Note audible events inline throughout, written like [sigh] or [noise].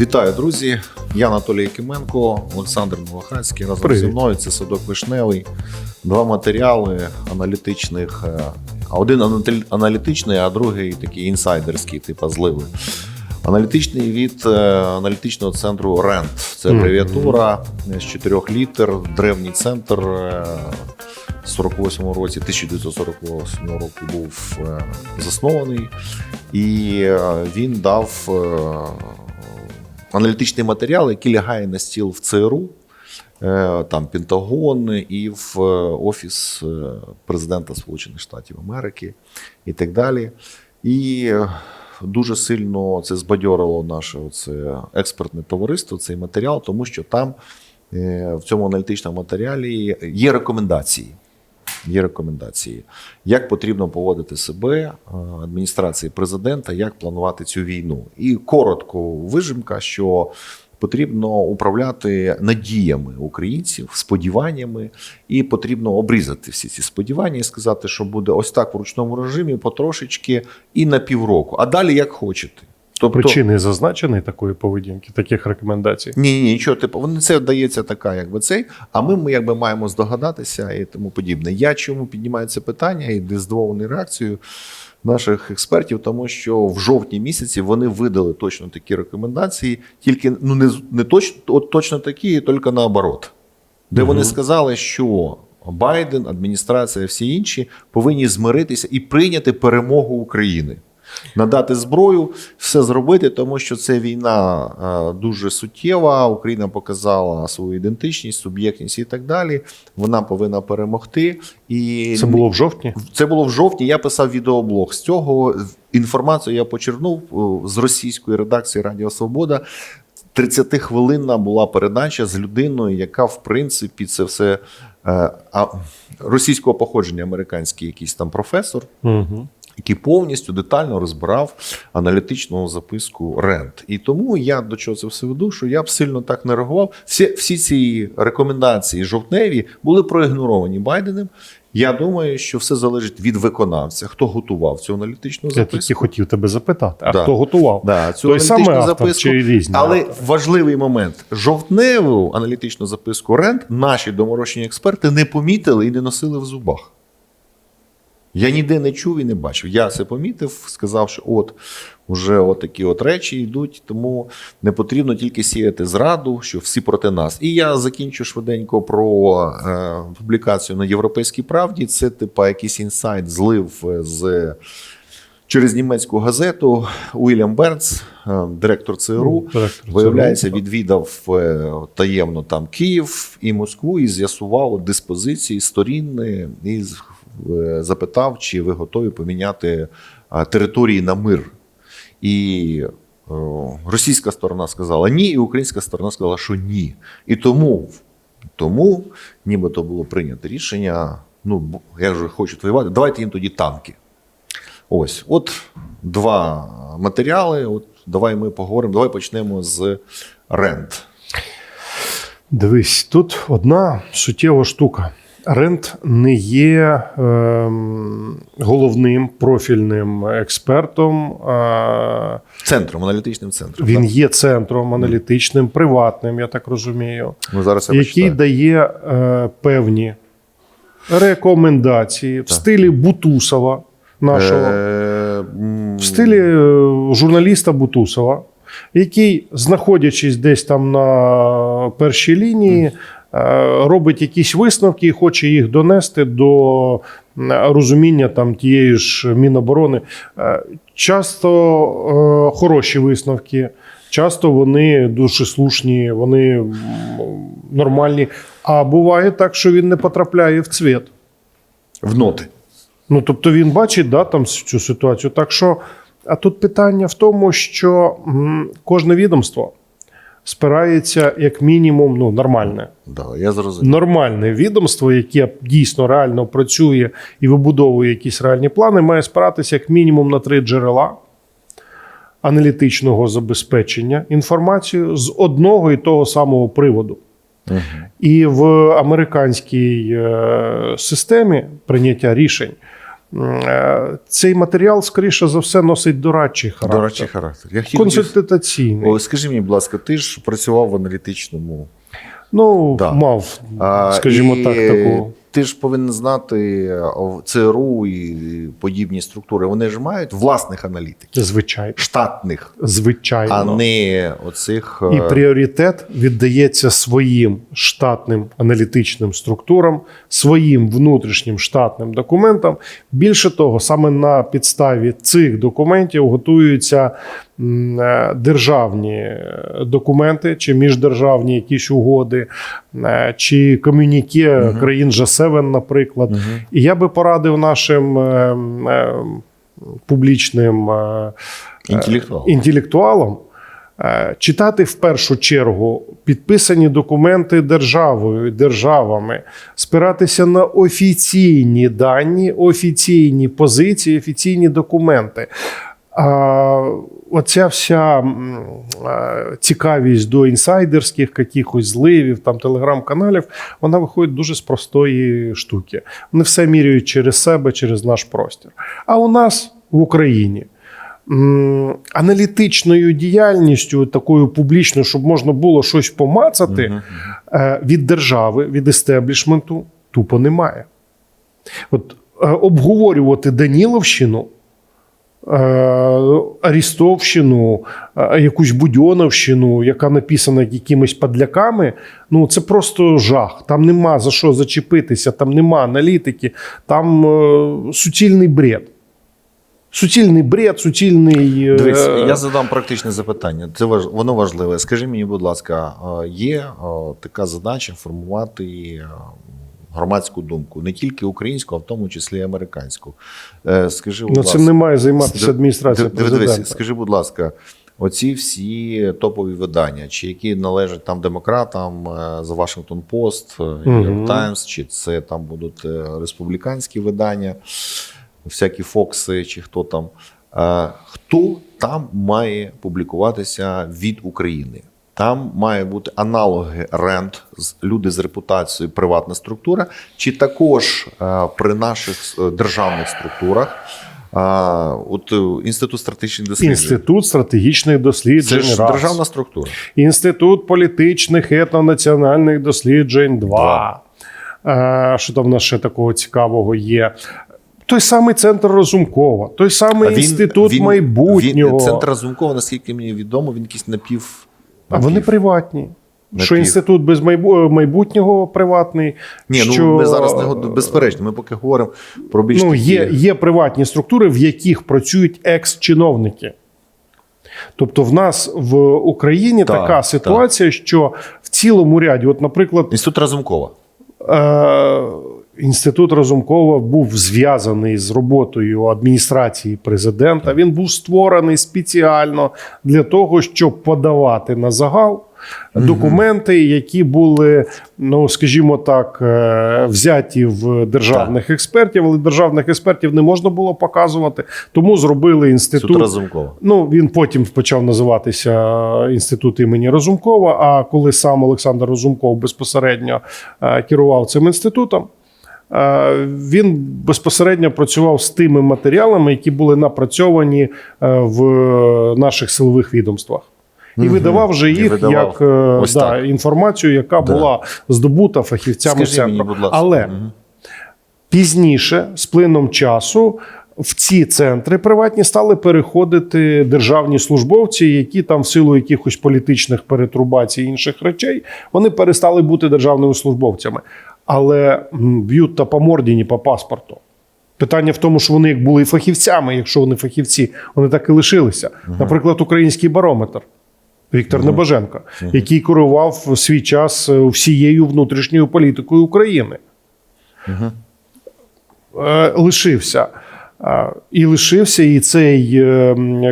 Вітаю, друзі! Я Анатолій Якименко, Олександр Новохацький. Разом Привіт. зі мною це садок вишневий. Два матеріали аналітичних. е, Один аналітичний, а другий такий інсайдерський, типу зливи. Аналітичний від е, аналітичного центру РЕНТ. Це абревіатура з 4 літер, древній центр. е, в 48 році, 1948 року був е, заснований, і е, він дав е, аналітичний матеріал, який лягає на стіл в ЦРУ, е, там Пентагон і в е, Офіс е, президента Сполучених Штатів Америки і так далі. І дуже сильно це збадьорило наше оце експертне товариство, цей матеріал, тому що там в цьому аналітичному матеріалі є рекомендації. Є рекомендації, як потрібно поводити себе е, адміністрації президента, як планувати цю війну. І коротко вижимка, що потрібно управляти надіями українців, сподіваннями, і потрібно обрізати всі ці сподівання і сказати, що буде ось так в ручному режимі, потрошечки і на півроку. А далі як хочете. Тобто, Причини зазначені такої поведінки, таких рекомендацій. ні, ні, нічого, типу, вони це дається така, якби цей. А ми, ми якби маємо здогадатися і тому подібне. Я чому піднімаю це питання і де здивований реакцією наших експертів, тому що в жовтні місяці вони видали точно такі рекомендації, тільки ну не не точно, от точно такі, тільки наоборот, де вони сказали, що. Байден, адміністрація, всі інші повинні змиритися і прийняти перемогу України надати зброю, все зробити, тому що це війна е, дуже суттєва. Україна показала свою ідентичність, суб'єктність і так далі. Вона повинна перемогти. І Це було в жовтні. це було в жовтні. Я писав відеоблог з цього. Інформацію я почерпнув е, з російської редакції Радіо Свобода. 30-хвилинна була передача з людиною, яка в принципі це все е, а, російського походження, американський якийсь там професор Угу. Який повністю детально розбирав аналітичну записку Рент. І тому я до чого це все веду, що я б сильно так не реагував. Всі, всі ці рекомендації жовтневі були проігноровані Байденом. Я думаю, що все залежить від виконавця, хто готував цю аналітичну Я записку. тільки хотів тебе запитати, а Да. хто готував? Да, цю Той аналітичну автор записку. чи різні? Але автори? важливий момент: жовтневу аналітичну записку Рент наші доморощені експерти не помітили і не носили в зубах. Я ніде не чув і не бачив. Я це помітив, сказав, що от вже от такі от речі йдуть, тому не потрібно тільки сіяти зраду, що всі проти нас. І я закінчу швиденько про е, публікацію на Європейській правді. Це типа якийсь інсайт злив е, з через німецьку газету Уільям Бернс, е, директор ЦРУ. Ну, директор Виявляється, ЦРУ. відвідав е, таємно там Київ і Москву і з'ясував диспозиції сторін е, і з- е, запитав, чи ви готові поміняти е, території на мир. І е, російська сторона сказала ні, і українська сторона сказала, що ні. І тому, тому нібито було прийнято рішення: ну, бо я вже хочу воювати, давайте їм тоді танки. Ось, от два матеріали. От давай ми поговоримо. Давай почнемо з рент. Дивись, тут одна суттєва штука. Рент не є ем, головним профільним експертом. Е, Центром, аналітичним центром. він так? є центром аналітичним, приватним, я так розумію, Ми зараз я який дає е, певні рекомендації в стилі Бутусова нашого. Е, в стилі е, журналіста Бутусова, який, знаходячись десь там на першій лінії, е, робить якісь висновки і хоче їх донести до розуміння там тієї ж Міноборони. Е, Часто е, хороші висновки. Часто вони дуже слушні, вони нормальні. А буває так, що він не потрапляє в цвіт. В ноти. Ну, тобто він бачить да, там цю ситуацію. Так що, а тут питання в тому, що кожне відомство спирається як мінімум, ну, нормальне. Да, я зрозумів. Нормальне відомство, яке дійсно реально працює і вибудовує якісь реальні плани, має спиратися як мінімум на три джерела аналітичного забезпечення інформацією з одного і того самого приводу. Мгм. І в американській е, системі прийняття рішень цей матеріал, скоріше за все, носить дорадчий характер. Дорадчий характер. Я хотів, Консультаційний. О, скажи мені, будь ласка, ти ж працював в аналітичному. Ну, Да. мав, А, скажімо і так, таку. Ти ж повинен знати ЦРУ і подібні структури. Вони ж мають власних аналітиків, Звичайно. штатних, Звичайно. а не оцих. І е, пріоритет віддається своїм штатним аналітичним структурам, своїм внутрішнім штатним документам. Більше того, саме на підставі цих документів готуються е, державні е, документи чи міждержавні якісь угоди, е, чи комюніке Мгм. країн G7, наприклад. Мгм. І я би порадив нашим е, е, публічним. е, Інтелектуал. інтелектуалам е, читати в першу чергу підписані документи державою, державами, спиратися на офіційні дані, офіційні позиції, офіційні документи. Оця вся цікавість до інсайдерських якихось зливів, там телеграм-каналів, вона виходить дуже з простої штуки. Вони все міряють через себе, через наш простір. А у нас в Україні аналітичною діяльністю, такою публічною, щоб можна було щось помацати, Мгм. е, від держави, від естеблішменту тупо немає. От е, обговорювати Даніловщину. Е, Арістовщину, е, якусь Будьоновщину, яка написана якимись падляками, ну це просто жах. Там нема за що зачепитися, там нема аналітики, там е, суцільний бред. Суцільний бред, суцільний. е, Дивись, я задам практичне запитання. Це важ... воно важливе. Скажи мені, будь ласка, є така задача формувати громадську думку, не тільки українську, а в тому числі і американську. Е, Скажи, будь Ну, ласка, цим не має займатися адміністрація дивись. Скажи, будь ласка, оці всі топові видання, чи які належать там демократам, Washington Post, е, New York Times, чи це там будуть е, республіканські видання, всякі Фокси, чи хто там. Е, Хто там має публікуватися від України? Там має бути аналоги РЕНД, з- люди з репутацією, приватна структура, чи також е, при наших е, державних структурах, е, от інститут стратегічних досліджень. Інститут стратегічних Це досліджень. ж раз. державна структура. Інститут політичних етнонаціональних досліджень. Два. Е, що там в нас ще такого цікавого є? Той самий центр Розумкова, той самий інститут майбутнього. Він, центр Разумкова, наскільки мені відомо, він якийсь напів. А вони приватні. Напів. Що інститут без майбутнього приватний. Ні, ну ми зараз не год- безперечно. Ми поки говоримо про більш Ну, такі- є, є приватні структури, в яких працюють екс-чиновники. Тобто, в нас в Україні Так, така ситуація, що в цілому ряді, от, наприклад, інститут Разумкова. Е, Інститут Разумкова був зв'язаний з роботою адміністрації президента. Він був створений спеціально для того, щоб подавати на загал документи, які були, ну скажімо так, е, взяті в державних експертів, але державних експертів не можна було показувати. Тому зробили Інститут. Разумкова. Ну, він потім почав називатися інститут імені Розумкова. А коли сам Олександр Розумков безпосередньо е, керував цим інститутом, е, він безпосередньо працював з тими матеріалами, які були напрацьовані е, в наших силових відомствах. І Мгм. видавав же їх видавав. як е, Ось да, так. інформацію, яка Да. була здобута фахівцями Скажи мені, будь ласка. Але Мгм. Пізніше, з плином часу, в ці центри приватні стали переходити державні службовці, які там, в силу якихось політичних перетрубацій і інших речей, вони перестали бути державними службовцями. Але б'ють та по морді, ні по паспорту. Питання в тому, що вони як були і фахівцями, якщо вони фахівці, вони так і лишилися. Наприклад, український барометр. Віктор Небоженко, який керував свій час е, всією внутрішньою політикою України е, лишився. Е, І лишився і цей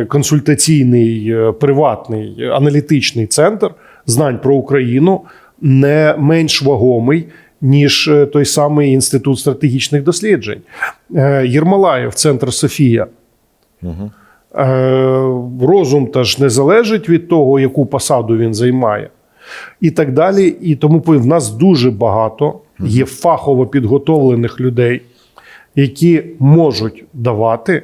консультаційний приватний аналітичний центр знань про Україну не менш вагомий, ніж е, той самий інститут стратегічних досліджень. Е, Єрмолаєв, центр Софія. Е, Розум теж не залежить від того, яку посаду він займає, і так далі. І тому в нас дуже багато є фахово підготовлених людей, які можуть давати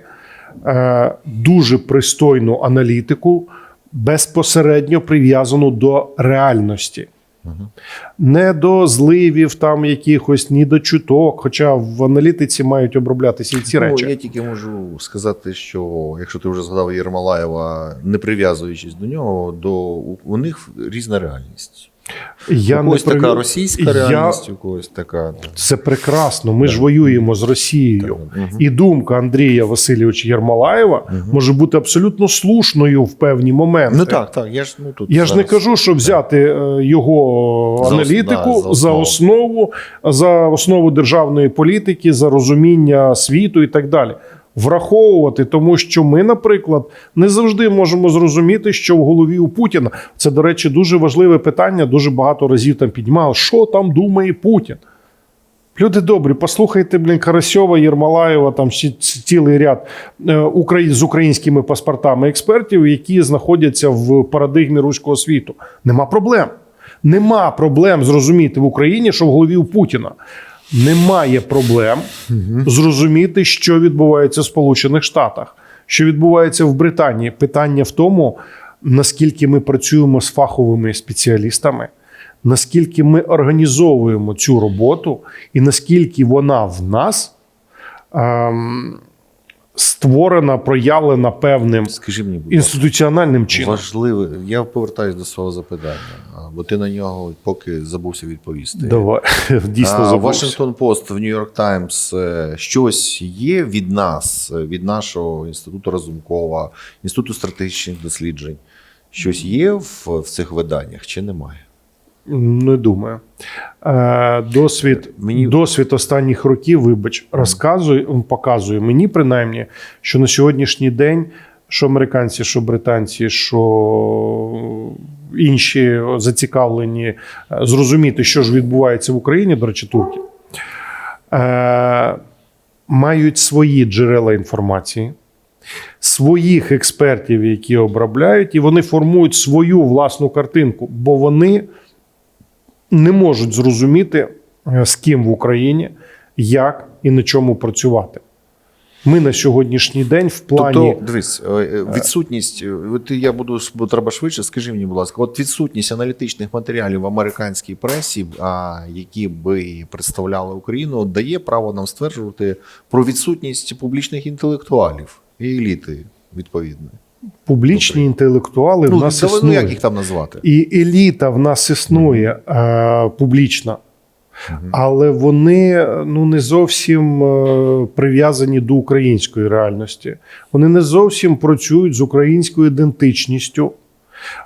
дуже пристойну аналітику, безпосередньо прив'язану до реальності. Не до зливів там якихось, ні до чуток. Хоча в аналітиці мають оброблятися і ці речі. Ну, я тільки можу сказати, що якщо ти вже згадав Єрмолаєва, не прив'язуючись до нього, до у них різна реальність. Я у когось не така російська Я- реальність, у когось така. Це прекрасно. Ми ж воюємо з Росією. Мгм. І думка Андрія Васильовича Єрмолаєва може бути абсолютно слушною в певні моменти. Ну так, так. Я ж ну тут Я ж не кажу, що взяти е, його За аналітику да, за за основу, за основу державної політики, за розуміння світу і так далі. Враховувати, тому що ми, наприклад, не завжди можемо зрозуміти, що в голові у Путіна. Це, до речі, дуже важливе питання. Дуже багато разів там піднімали, що там думає Путін. Люди добрі, послухайте, блін, Карасьова, Єрмалаєва, там ще цілий ряд е, з українськими паспортами експертів, які знаходяться в парадигмі руського світу. Нема проблем. Нема проблем зрозуміти в Україні, що в голові у Путіна. Немає проблем зрозуміти, що відбувається в Сполучених Штатах, що відбувається в Британії. Питання в тому, наскільки ми працюємо з фаховими спеціалістами, наскільки ми організовуємо цю роботу, і наскільки вона в нас ем, створена, проявлена певним Скажи мені, будь інституціональним чином. важливе. Я повертаюся до свого запитання, бо ти на нього поки забувся відповісти. Давай [laughs] дійсно забувся. Washington Post в York Times е, щось є від нас, е, від нашого інституту Разумкова, інституту стратегічних досліджень. Щось є в, в цих виданнях чи немає? Не думаю. Е, досвід, Мені- досвід останніх років, вибач, розказує, показує мені принаймні, що на сьогоднішній день, що американці, що британці, що інші зацікавлені е, зрозуміти, що ж відбувається в Україні, до речі, турки, е, мають свої джерела інформації. Своїх експертів, які обробляють, і вони формують свою власну картинку, бо вони не можуть зрозуміти, е, з ким в Україні, як і на чому працювати. Ми на сьогоднішній день в плані Тобто, дивись, е, е, відсутність, е, от я буду треба швидше. Скажи мені, будь ласка, от відсутність аналітичних матеріалів в американській пресі, а які би представляли Україну, дає право нам стверджувати про відсутність публічних інтелектуалів і еліти відповідної. публічні інтелектуали в Ну, нас давай, ну як їх там назвати? І еліта в нас існує е, публічна, але вони ну, не зовсім е, прив'язані до української реальності. Вони не зовсім працюють з українською ідентичністю.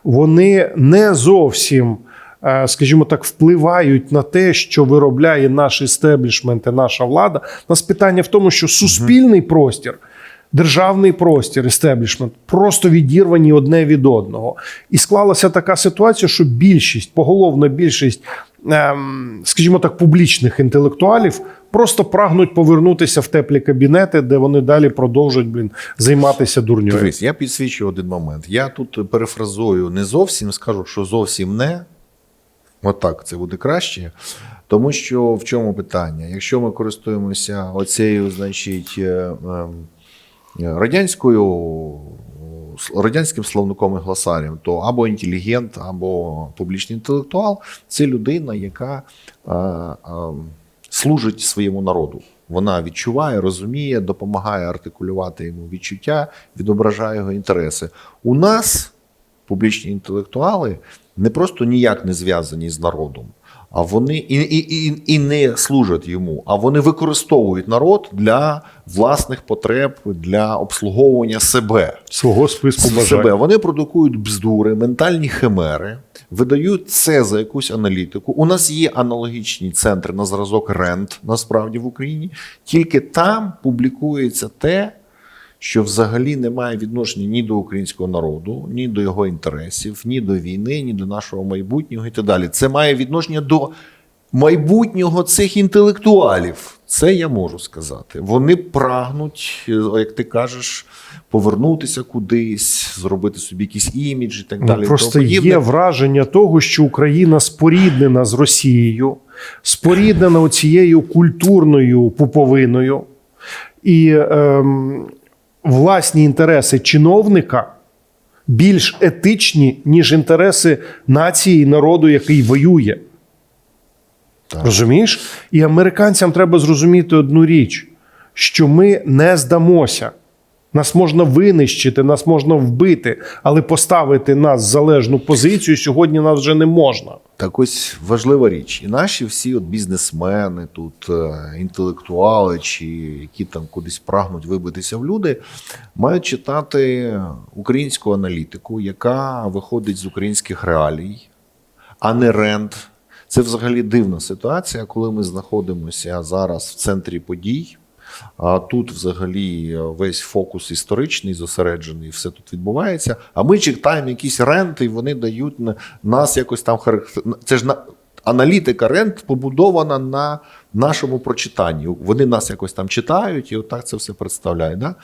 Вони не зовсім, е, скажімо так, впливають на те, що виробляє наш істеблішмент і наша влада. У нас питання в тому, що суспільний простір. Державний простір, істеблішмент просто відірвані одне від одного. І склалася така ситуація, що більшість, поголовна більшість, скажімо так, публічних інтелектуалів просто прагнуть повернутися в теплі кабінети, де вони далі продовжують блін, займатися дурньою. Дивись, я підсвічу один момент. Я тут перефразую не зовсім, скажу, що зовсім не. Отак, це буде краще. Тому що в чому питання? Якщо ми користуємося оцею, значить, е, ем, радянською, радянським словником і гласарем, то або інтелігент, або публічний інтелектуал це людина, яка е, е, служить своєму народу. Вона відчуває, розуміє, допомагає артикулювати йому відчуття, відображає його інтереси. У нас публічні інтелектуали не просто ніяк не зв'язані з народом, а вони і, і, і, і не служать йому, а вони використовують народ для власних потреб, для обслуговування себе. Свого списку бажань. себе. Вони продукують бздури, ментальні химери, видають це за якусь аналітику. У нас є аналогічні центри на зразок Рент, насправді в Україні. Тільки там публікується те, що взагалі не має відношення ні до українського народу, ні до його інтересів, ні до війни, ні до нашого майбутнього і так далі. Це має відношення до майбутнього цих інтелектуалів. Це я можу сказати. Вони прагнуть, е, як ти кажеш, повернутися кудись, зробити собі якийсь імідж і так Ну, далі. Просто Тому подібне. є враження того, що Україна споріднена з Росією, споріднена цією культурною пуповиною. і ем, власні інтереси чиновника більш етичні, ніж інтереси нації і народу, який воює. Так. Розумієш? І американцям треба зрозуміти одну річ: що ми не здамося. Нас можна винищити, нас можна вбити, але поставити нас в залежну позицію сьогодні нас вже не можна. Так ось важлива річ. І наші всі от бізнесмени, тут е, інтелектуали, чи які там кудись прагнуть вибитися в люди, мають читати українську аналітику, яка виходить з українських реалій, а не ренд. Це взагалі дивна ситуація, коли ми знаходимося зараз в центрі подій. А тут взагалі весь фокус історичний зосереджений, все тут відбувається. А ми читаємо якісь ренти, і вони дають нас якось там характер. Це ж на аналітика рент побудована на нашому прочитанні. Вони нас якось там читають, і отак це все представляє. Да?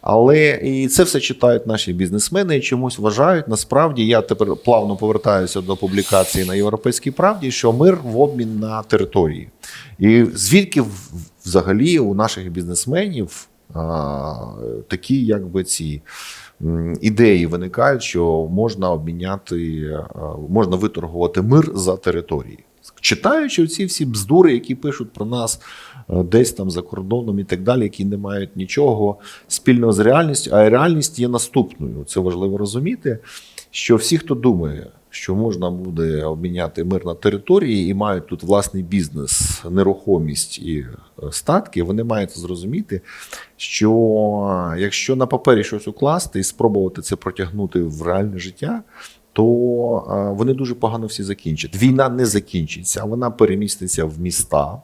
Але і це все читають наші бізнесмени і чомусь вважають. Насправді я тепер плавно повертаюся до публікації на Європейській правді, що мир в обмін на території. І звідки взагалі у наших бізнесменів а, такі, якби ці. Ідеї виникають, що можна обміняти, можна виторгувати мир за території. Читаючи ці всі бздури, які пишуть про нас е, десь там за кордоном і так далі, які не мають нічого спільного з реальністю, а реальність є наступною. Це важливо розуміти, що всі, хто думає, що можна буде обміняти мир на території і мають тут власний бізнес, нерухомість і е, статки, вони мають зрозуміти, що е, якщо на папері щось укласти і спробувати це протягнути в реальне життя, то е, вони дуже погано всі закінчать. Війна не закінчиться, вона переміститься в міста.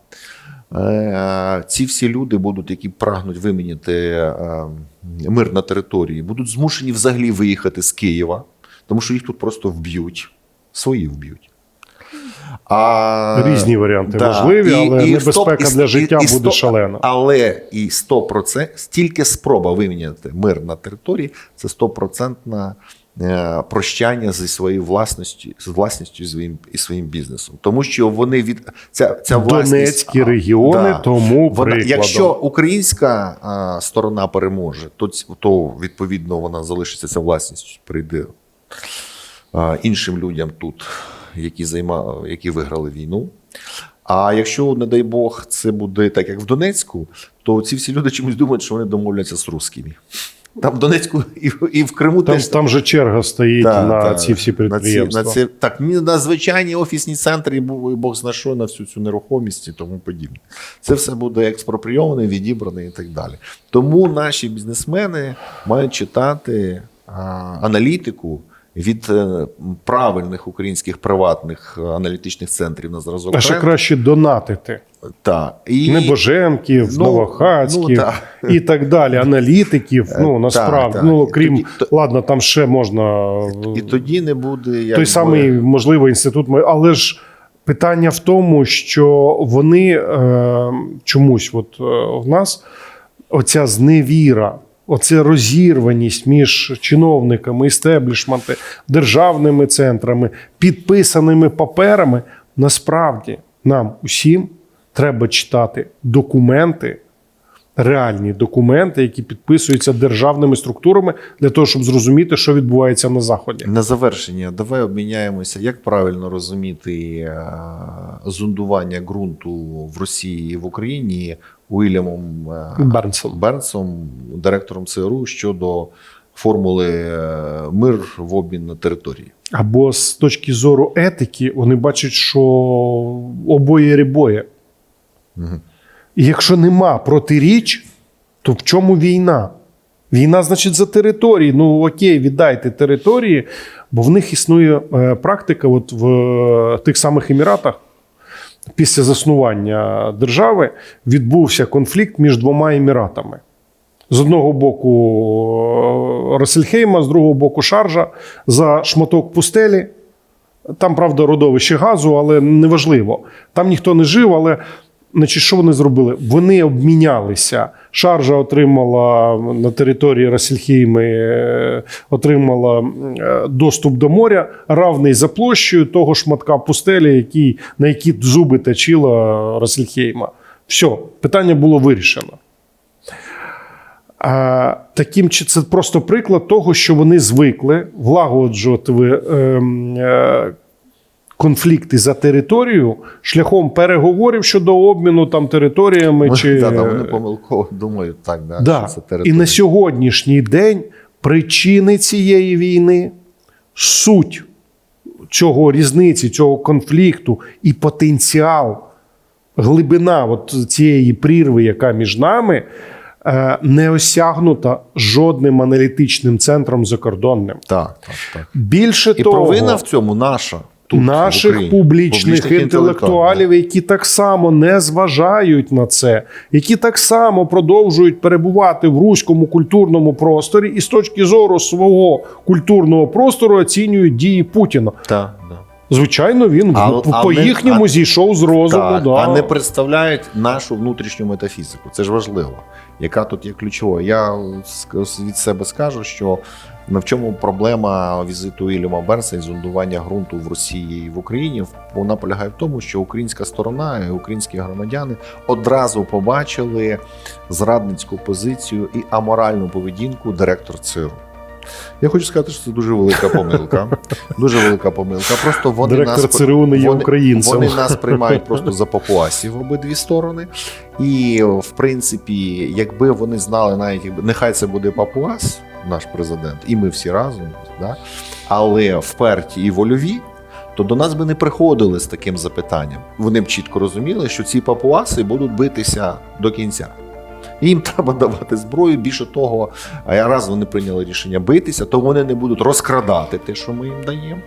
Е, Ці всі люди будуть, які прагнуть виміняти е, мир на території, будуть змушені взагалі виїхати з Києва, тому що їх тут просто вб'ють, свої вб'ють. А, Різні варіанти да, можливі, і- але і небезпека стоп- для життя буде сто- шалена. Але і 100%, стільки спроба виміняти мир на території це 100% е, прощання зі своєю власністю, з власністю і своїм, і своїм бізнесом. Тому що вони від ця, ця власність, Донецькі а, регіони тому вона, прикладом. якщо українська а, сторона переможе, то, то відповідно вона залишиться ця власність, прийде а, іншим людям тут, які займа, які виграли війну. А якщо, не дай Бог, це буде так, як в Донецьку, то ці всі люди чомусь думають, що вони домовляться з русскими. Там в Донецьку і, і в Криму Там, теж там же черга стоїть та, на та, ці всі На ці, на ці, так, на звичайні офісні центри, і і Бог зна що, на всю цю нерухомість і тому подібне. Це все буде експропрійоване, відібране і так далі. Тому наші бізнесмени мають читати а, аналітику від е, правильних українських приватних е, аналітичних центрів на зразок. А ще краще донатити. Та, і, Небоженків, Ну, Новохацьків ну, та. і так далі. Аналітиків. Ну Е, насправді, та, ну та. І крім тоді- ладно, там ще можна і тоді не буде той якби, самий можливо інститут, але ж питання в тому, що вони е, чомусь, от е, в нас оця зневіра. Оце розірваність між чиновниками, істеблішменти, державними центрами, підписаними паперами. Насправді нам усім треба читати документи, реальні документи, які підписуються державними структурами для того, щоб зрозуміти, що відбувається на заході. На завершення, давай обміняємося, як правильно розуміти е, зондування ґрунту в Росії і в Україні Уільямом е, Бернсом. Бернсом, директором ЦРУ щодо формули е, мир в обмін на території. Або з точки зору етики, вони бачать, що обоє рібоє. Мгм. І якщо нема протиріч, то в чому війна? Війна, значить, за території. Ну окей, віддайте території, бо в них існує е, практика, от в тих самих Еміратах. Після заснування держави відбувся конфлікт між двома еміратами. З одного боку е, Росельхейма, з другого боку Шаржа за шматок пустелі. Там, правда, родовище газу, але неважливо. Там ніхто не жив, але значить, що вони зробили? Вони обмінялися. Шаржа отримала на території Расельхейми е, отримала е, доступ до моря, равний за площею того шматка пустелі, який, на які зуби точила Расельхейма. Все, питання було вирішено. А, таким чи це просто приклад того, що вони звикли влагоджувати ем, е, конфлікти за територію шляхом переговорів щодо обміну там територіями чи Да, да, вони помилково думають так, да, Да. що це І на сьогоднішній день причини цієї війни, суть цього різниці, цього конфлікту і потенціал, глибина от цієї прірви, яка між нами, е, не осягнута жодним аналітичним центром закордонним. Так, так, так. Більше І того, провина в цьому наша. Тут, в наших Україні. публічних, інтелектуалів, які так само не зважають на це, які так само продовжують перебувати в руському культурному просторі і з точки зору свого культурного простору оцінюють дії Путіна. Так, да. Звичайно, він А- по а по не- їхньому а- зійшов з розуму. Так, да. а не представляють нашу внутрішню метафізику. Це ж важливо. Яка тут є ключовою? Я від себе скажу, що в чому проблема візиту Ілюма Берса і зондування ґрунту в Росії і в Україні вона полягає в тому, що українська сторона і українські громадяни одразу побачили зрадницьку позицію і аморальну поведінку директор ЦРУ. Я хочу сказати, що це дуже велика помилка. [laughs] Дуже велика помилка. Просто вони Директор нас ЦРУ не є вони, українцем. Вони нас [laughs] приймають просто за папуасів обидві сторони. І в принципі, якби вони знали, навіть нехай це буде папуас, наш президент, і ми всі разом, да? але вперті і вольові. То до нас би не приходили з таким запитанням. Вони б чітко розуміли, що ці папуаси будуть битися до кінця. Їм [laughs] треба давати зброю. Більше того, а раз вони прийняли рішення битися, то вони не будуть розкрадати те, що ми їм даємо.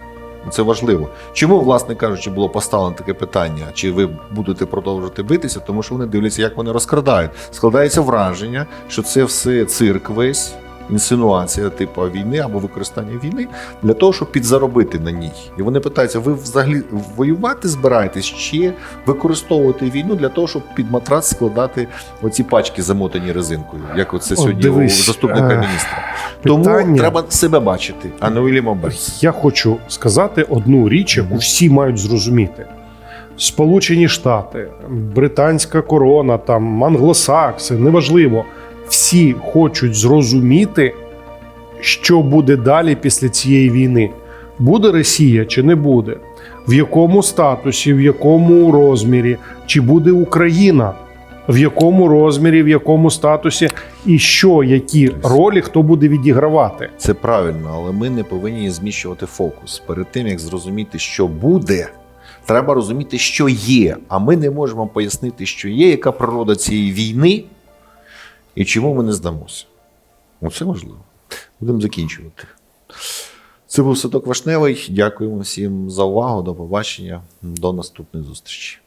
Це важливо. Чому, власне кажучи, було поставлено таке питання, чи ви будете продовжувати битися? Тому що вони дивляться, як вони розкрадають. Складається враження, що це все цирк весь, інсинуація типу війни або використання війни для того, щоб підзаробити на ній. І вони питаються: ви взагалі воювати збираєтесь чи використовувати війну для того, щоб під матрац складати оці пачки замотані резинкою, як оце сьогодні дивись, у заступника е, міністра. Тому питання- треба себе бачити, а не Берса. Я хочу сказати одну річ, яку всі мають зрозуміти. Сполучені Штати, британська корона, там англосакси, неважливо. Всі хочуть зрозуміти, що буде далі після цієї війни. Буде Росія чи не буде? В якому статусі, в якому розмірі, чи буде Україна? В якому розмірі, в якому статусі, і що, які ролі хто буде відігравати? Це правильно, але ми не повинні зміщувати фокус. Перед тим як зрозуміти, що буде, треба розуміти, що є. А ми не можемо пояснити, що є, яка природа цієї війни і чому ми не здамося. Оце важливо. Будемо закінчувати. Це був Садок Вашневий. Дякуємо всім за увагу. До побачення. До наступної зустрічей.